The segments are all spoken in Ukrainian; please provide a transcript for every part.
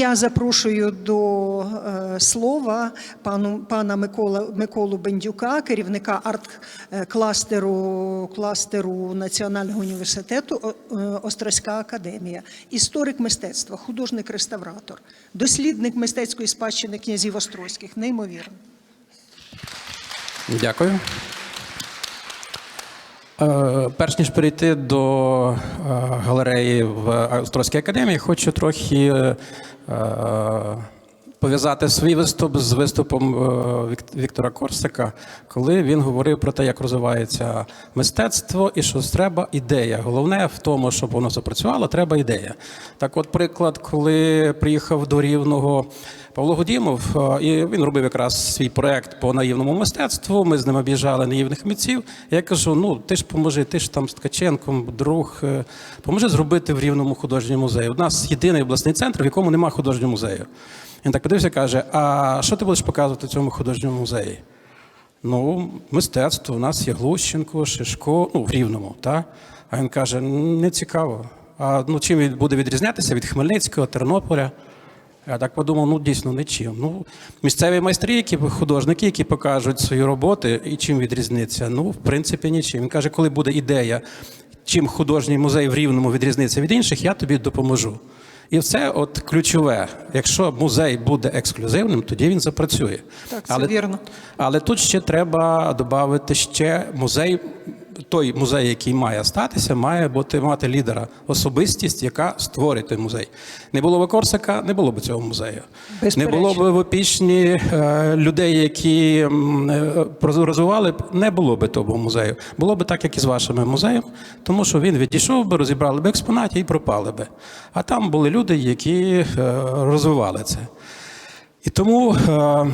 я запрошую до е, слова пану пана Микола Миколу Бендюка, керівника арт-кластеру кластеру Національного університету е, Острозька академія, історик мистецтва, художник-реставратор, дослідник мистецької спадщини князів Острозьких. Неймовірно. Дякую. Е, Перш ніж перейти до е, галереї в Острозькій академії, хочу трохи е, пов'язати свій виступ з виступом Віктора Корсика, коли він говорив про те, як розвивається мистецтво і що треба ідея. Головне в тому, щоб воно запрацювало, треба ідея. Так, от, приклад, коли приїхав до Рівного Павло Гудімов, е, і він робив якраз свій проект по наївному мистецтву. Ми з ним об'їжджали наївних митців. Я кажу: ну ти ж поможи, ти ж там з Ткаченком, друг, е, поможи зробити в рівному художньому музеї. У нас єдиний обласний центр, в якому немає художнього музею. Він так подивився, каже: А що ти будеш показувати цьому художньому музеї? Ну, мистецтво. У нас є Глущенко, Шишко, ну, в Рівному, так? А він каже: не цікаво. А ну, чим він буде відрізнятися від Хмельницького, Тернополя? Я так подумав, ну дійсно нічим. Ну, місцеві майстри, які художники, які покажуть свої роботи, і чим відрізниться? Ну, в принципі, нічим. Він каже, коли буде ідея, чим художній музей в Рівному відрізниться від інших, я тобі допоможу. І це от ключове. Якщо музей буде ексклюзивним, тоді він запрацює. Так, це вірно. Але тут ще треба додати ще музей. Той музей, який має статися, має бути мати лідера, особистість, яка створить той музей. Не було б Корсака, не було б цього музею. Не було б в опішні е, людей, які е, розвивали б, не було б того музею. Було б так, як і з вашими музеєм, тому що він відійшов би, розібрали б експонати і пропали би. А там були люди, які е, розвивали це. І тому е, е,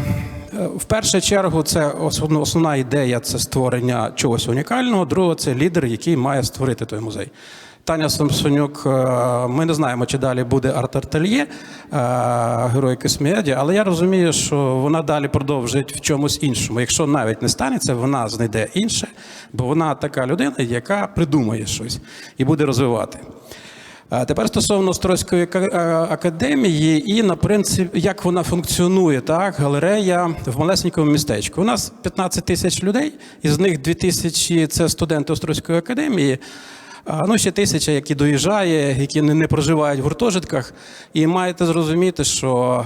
в першу чергу це основна, ідея це створення чогось унікального. Друге, це лідер, який має створити той музей. Таня Самсонюк, е, ми не знаємо, чи далі буде арт-артельє герой Косміаді, але я розумію, що вона далі продовжить в чомусь іншому. Якщо навіть не станеться, вона знайде інше, бо вона така людина, яка придумає щось і буде розвивати. Тепер стосовно Острозької академії і на принцип, як вона функціонує, так галерея в малесенькому містечку. У нас 15 тисяч людей, із них 2 тисячі це студенти Острозької академії. Ну, ще тисяча, які доїжджає, які не, проживають в гуртожитках. І маєте зрозуміти, що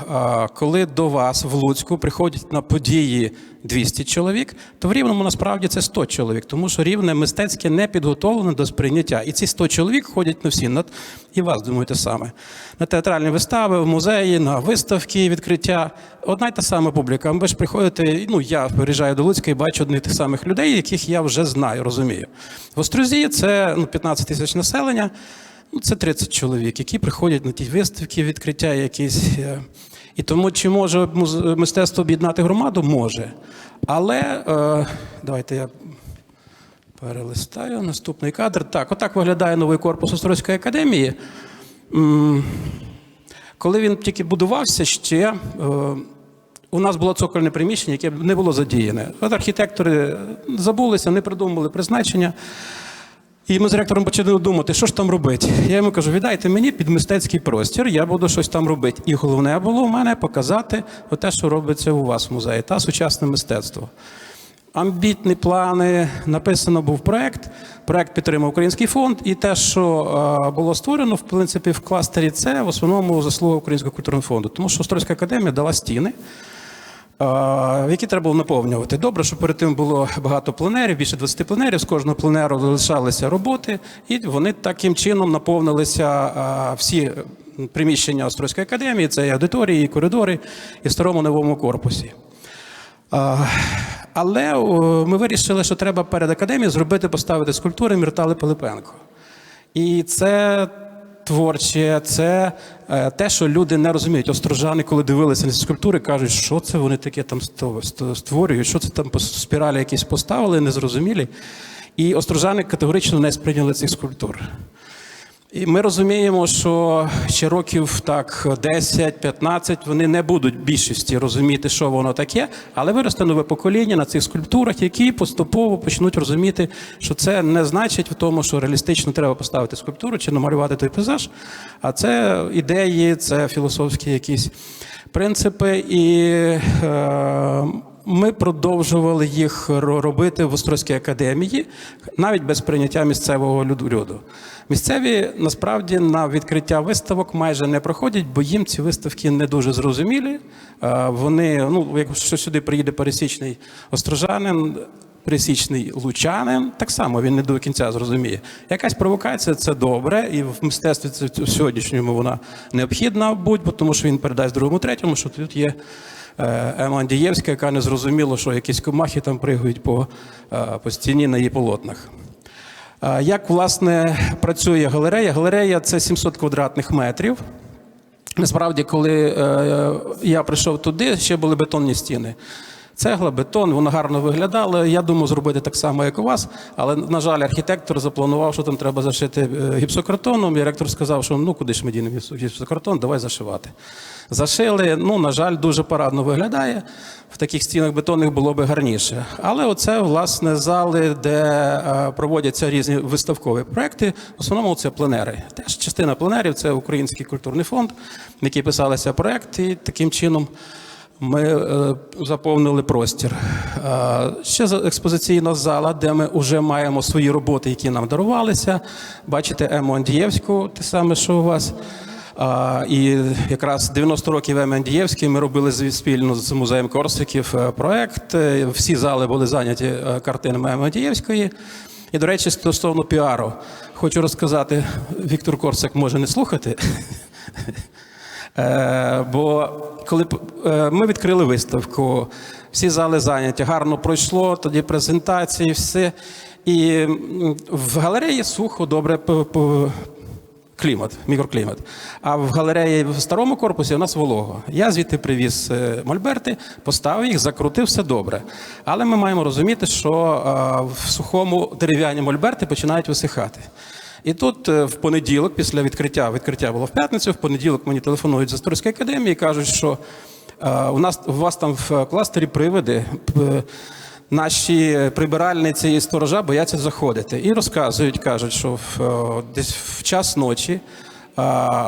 коли до вас в Луцьку приходять на події 200 чоловік, то в Рівному насправді це 100 чоловік, тому що рівне мистецьке не підготовлене до сприйняття. І ці 100 чоловік ходять на всі, на, і вас думаю, те саме. На театральні вистави, в музеї, на виставки, відкриття. Одна й та сама публіка. Ви ж приходите, ну я приїжджаю до Луцька і бачу одних тих самих людей, яких я вже знаю, розумію. В Острозі це ну, 15 тисяч населення. Ну, це 30 чоловік, які приходять на ті виставки, відкриття якісь. Е, І тому чи може мистецтво об'єднати громаду? Може. Але е, давайте я перелистаю наступний кадр. Так, отак виглядає новий корпус Острозької академії. Коли він тільки будувався ще. е, у нас було цокольне приміщення, яке не було задіяне. От архітектори забулися, не придумали призначення. І ми з ректором почали думати, що ж там робити. Я йому кажу: віддайте мені під мистецький простір, я буду щось там робити. І головне було в мене показати те, що робиться у вас в музеї, та сучасне мистецтво. Амбітні плани, написано був проект. Проект підтримав Український фонд, і те, що е, було створено, в принципі, в кластері, це в основному заслуга Українського культурного фонду, тому що Острозька академія дала стіни. Які треба було наповнювати. Добре, що перед тим було багато пленерів, більше 20 пленерів. З кожного пленеру залишалися роботи, і вони таким чином наповнилися всі приміщення Острозької академії, це і аудиторії, і коридори, і в старому новому корпусі. Але ми вирішили, що треба перед академією зробити, поставити скульптури Міртали Пилипенко. І це творче, це е, те, що люди не розуміють. Острожани, коли дивилися на ці скульптури, кажуть, що це вони таке там створюють, що це там спіралі якісь поставили, незрозумілі. І острожани категорично не сприйняли цих скульптур. І ми розуміємо, що ще років так 10-15 вони не будуть більшості розуміти, що воно таке, але виросте нове покоління на цих скульптурах, які поступово почнуть розуміти, що це не значить в тому, що реалістично треба поставити скульптуру чи намалювати той пейзаж, а це ідеї, це філософські якісь принципи. І е, ми продовжували їх робити в Острозькій академії, навіть без прийняття місцевого люду-. Місцеві насправді на відкриття виставок майже не проходять, бо їм ці виставки не дуже зрозумілі. Вони, ну, якщо сюди приїде пересічний острожанин, пересічний лучанин, так само він не до кінця зрозуміє. Якась провокація це добре, і в мистецтві це в сьогоднішньому вона необхідна будь, тому що він передасть другому, третьому, що тут є. е, Ема Андієвська, яка не зрозуміла, що якісь комахи там пригають по, е, по стіні на її полотнах. Е, Як власне працює галерея? Галерея це 700 квадратних метрів. Насправді, коли я прийшов туди, ще були бетонні стіни. Цегла, бетон, воно гарно виглядало. Я думав зробити так само, як у вас. Але, на жаль, архітектор запланував, що там треба зашити е, гіпсокартоном. І ректор сказав, що ну куди ж ми дінемо гіпсокартон, давай зашивати. Зашили. Ну, на жаль, дуже парадно виглядає. В таких стінах бетонних було би гарніше. Але оце, власне, зали, де е, проводяться різні виставкові проекти. В основному це пленери. Теж частина пленерів це Український культурний фонд, в який писалися проекти, таким чином. Ми е, заповнили простір. Е, ще експозиційна зала, де ми вже маємо свої роботи, які нам дарувалися. Бачите Ему Андієвську, те саме, що у вас. І якраз 90 років Еми Андієвській ми робили спільно з музеєм Корсиків е, проект. Всі зали були зайняті картинами Еми Андієвської. І, до речі, стосовно піару, хочу розказати, Віктор Корсак може не слухати. Е, Бо коли е, ми відкрили виставку, всі зали зайняті, гарно пройшло, тоді презентації, все. І в галереї сухо, добре клімат, мікроклімат. А в галереї в старому корпусі у нас волого. Я звідти привіз е, мольберти, поставив їх, закрутив все добре. Але ми маємо розуміти, що в сухому дерев'яні мольберти починають висихати. І тут е, в понеділок, після відкриття, відкриття було в п'ятницю, в понеділок мені телефонують з Асторської академії і кажуть, що е, у нас у вас там в кластері привиди. Наші прибиральниці і сторожа бояться заходити. І розказують, кажуть, що в, е, десь в час ночі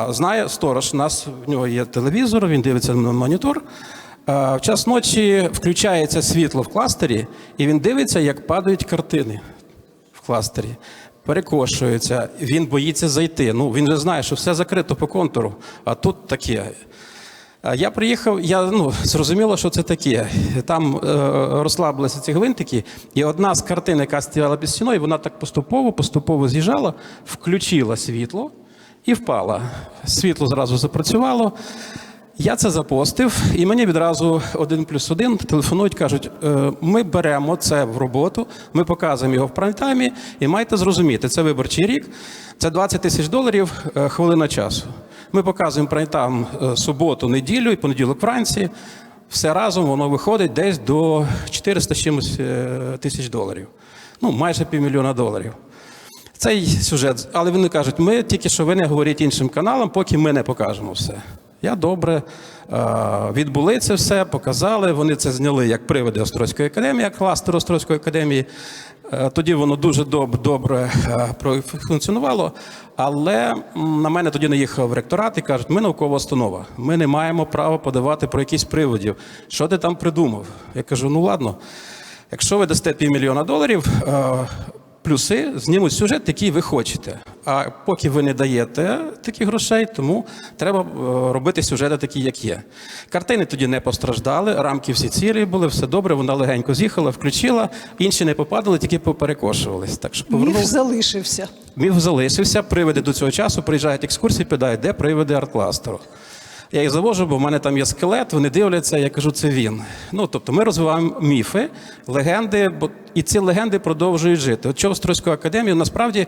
знає сторож, у нас в нього є телевізор, він дивиться на монітор. В час ночі включається світло в кластері, і він дивиться, як падають картини в кластері. Перекошується, він боїться зайти. Ну, він же знає, що все закрито по контуру, а тут таке. Я приїхав, я ну зрозуміло, що це таке. Там е, розслабилися ці гвинтики, і одна з картин, яка стояла під стіною, вона так поступово, поступово з'їжджала, включила світло і впала. Світло зразу запрацювало. Я це запостив, і мені відразу один плюс один телефонують, кажуть: «Е, ми беремо це в роботу, ми показуємо його в прайм-таймі, і маєте зрозуміти, це виборчий рік, це 20 тисяч доларів е, хвилина часу. Ми показуємо прайм-тайм е, суботу, неділю і понеділок вранці. Все разом воно виходить десь до 400 з чимось тисяч доларів. Ну, майже півмільйона доларів. Цей сюжет, але вони кажуть, ми тільки що ви не говоріть іншим каналам, поки ми не покажемо все. Я добре е, відбули це все, показали. Вони це зняли як приводи Острозької академії, як кластер Острозької академії. Е, Тоді воно дуже доб- добре е, профункціонувало. Але на мене тоді наїхав ректорат і кажуть, ми наукова установа, ми не маємо права подавати про якісь приводів. Що ти там придумав? Я кажу, ну ладно, якщо ви дасте півмільйона доларів. Плюси, знімуть сюжет, який ви хочете. А поки ви не даєте таких грошей, тому треба е, робити сюжети такі, як є. Картини тоді не постраждали, рамки всі цілі були, все добре, вона легенько з'їхала, включила, інші не попадали, тільки поперекошувались. Так що Міф залишився. Міф залишився, привиди до цього часу приїжджають екскурсії, питають, де привиди арт-кластеру. Я їх завожу, бо в мене там є скелет, вони дивляться, я кажу, це він. Ну, тобто ми розвиваємо міфи, легенди, бо і ці легенди продовжують жити. От що в Острозьку академію, насправді,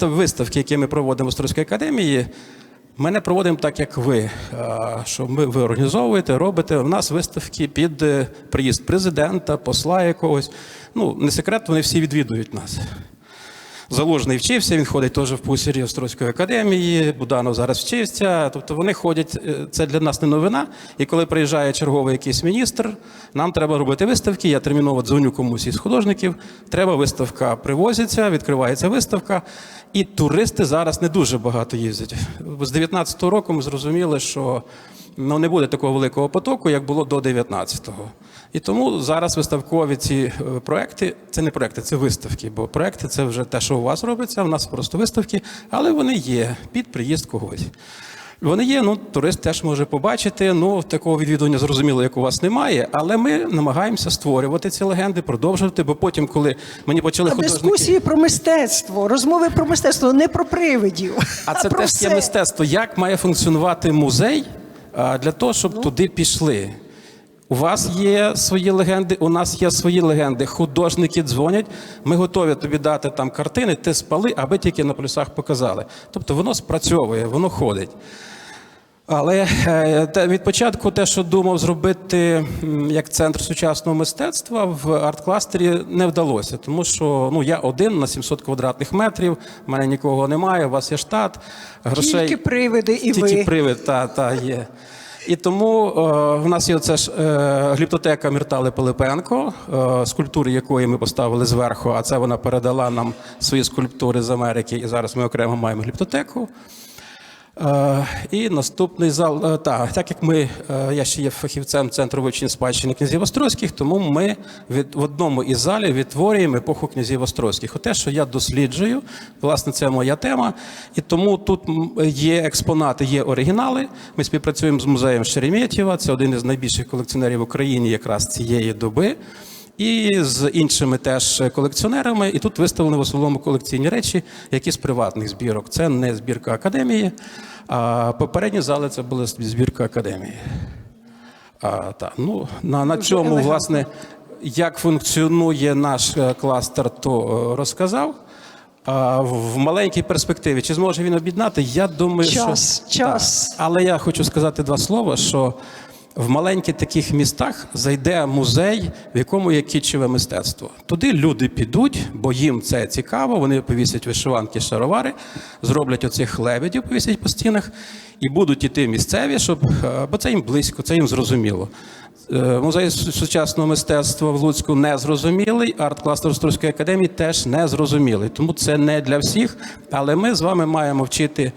виставки, які ми проводимо в Острозькій академії, ми не проводимо так, як ви. Що ми ви організовуєте, робите. У нас виставки під е, приїзд президента, посла якогось. Ну, не секрет, вони всі відвідують нас. Залужний вчився, він ходить теж в пусірі Острозької академії, Буданов зараз вчився. Тобто вони ходять, е, це для нас не новина. І коли приїжджає черговий якийсь міністр, нам треба робити виставки. Я терміново дзвоню комусь із художників. Треба виставка привозиться, відкривається виставка. І туристи зараз не дуже багато їздять. З 19-го року ми зрозуміли, що ну, не буде такого великого потоку, як було до 19-го. І тому зараз виставкові ці е, проекти, це не проекти, це виставки, бо проекти це вже те, що у вас робиться, у нас просто виставки, але вони є під приїзд когось. Вони є, ну турист теж може побачити. Ну такого відвідування зрозуміло, як у вас немає, але ми намагаємося створювати ці легенди, продовжувати. Бо потім, коли мені почали А художники... дискусії про мистецтво, розмови про мистецтво, не про привидів. А це про теж все. є мистецтво. Як має функціонувати музей а, для того, Ну. щоб туди пішли? У вас є свої легенди, у нас є свої легенди. Художники дзвонять. Ми готові тобі дати там картини, ти спали, аби тільки на плюсах показали. Тобто воно спрацьовує, воно ходить. Але е, від початку те, що думав зробити як центр сучасного мистецтва в арт-кластері, не вдалося, тому що ну я один на 700 квадратних метрів, в мене нікого немає, у вас є штат, грошей Тільки привиди і тільки ви. привид, та, та є. І тому е, в нас є оце ж е, гліптотека Міртали Пилипенко, е, скульптури якої ми поставили зверху, а це вона передала нам свої скульптури з Америки. І зараз ми окремо маємо гліптотеку. Е, І наступний зал, е, та, так як ми, е, я ще є фахівцем центру вивчення спадщини князів Острозьких, тому ми від, в одному із залів відтворюємо епоху князів Острозьких. Оте, що я досліджую, власне, це моя тема. І тому тут є експонати, є оригінали. Ми співпрацюємо з музеєм Шереметьєва, це один із найбільших колекціонерів в Україні якраз цієї доби. І з іншими теж колекціонерами. І тут виставлені в основному колекційні речі, які з приватних збірок. Це не збірка академії, а попередні зали це була збірка академії. А, та, ну, на, на цьому, власне, як функціонує наш е, кластер, то е, розказав. А в в маленькій перспективі, чи зможе він об'єднати? Я думаю, Час, що час. Так. Але я хочу сказати два слова: що в маленьких таких містах зайде музей, в якому є кітчеве мистецтво. Туди люди підуть, бо їм це цікаво. Вони повісять вишиванки, шаровари, зроблять оцих лебедів, повісять по стінах, і будуть іти місцеві, щоб е, бо це їм близько, це їм зрозуміло. Е, Музей сучасного мистецтва в Луцьку не зрозумілий, арт-кластер Острозької академії теж не зрозумілий. Тому це не для всіх. Але ми з вами маємо вчити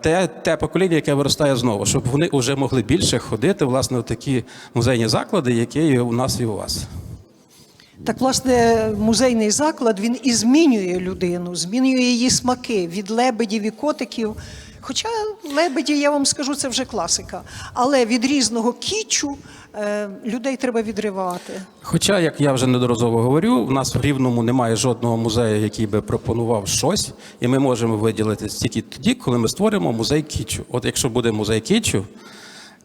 те, те покоління, яке виростає знову, щоб вони вже могли більше ходити власне в такі музейні заклади, які є у нас і у вас. Так, власне, музейний заклад він і змінює людину, змінює її смаки від лебедів і котиків. Хоча лебеді, я вам скажу, це вже класика. Але від різного кічу е, людей треба відривати. Хоча, як я вже недорозово говорю, в нас в Рівному немає жодного музею, який би пропонував щось, і ми можемо виділити тільки тоді, коли ми створимо музей кічу. От якщо буде музей кічу,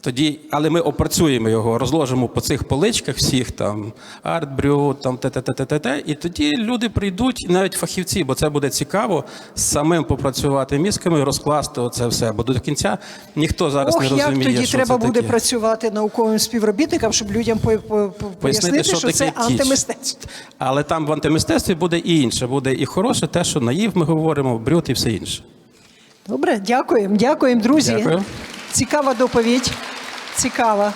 тоді, але ми опрацюємо його, розложимо по цих поличках всіх там артбрю, там те, те, те, те, те, і тоді люди прийдуть, навіть фахівці, бо це буде цікаво самим попрацювати мізками, розкласти оце все. Бо до кінця ніхто зараз Ох, не як розуміє, тоді що треба це буде таке. працювати науковим співробітникам, щоб людям по- по- по- пояснити, що, таке це антимистецтво. Але там в антимистецтві буде і інше. Буде і хороше, те, що наїв ми говоримо, брют і все інше. Добре, дякуємо, дякуємо, друзі. Дякую. Цікава доповідь. Цікава.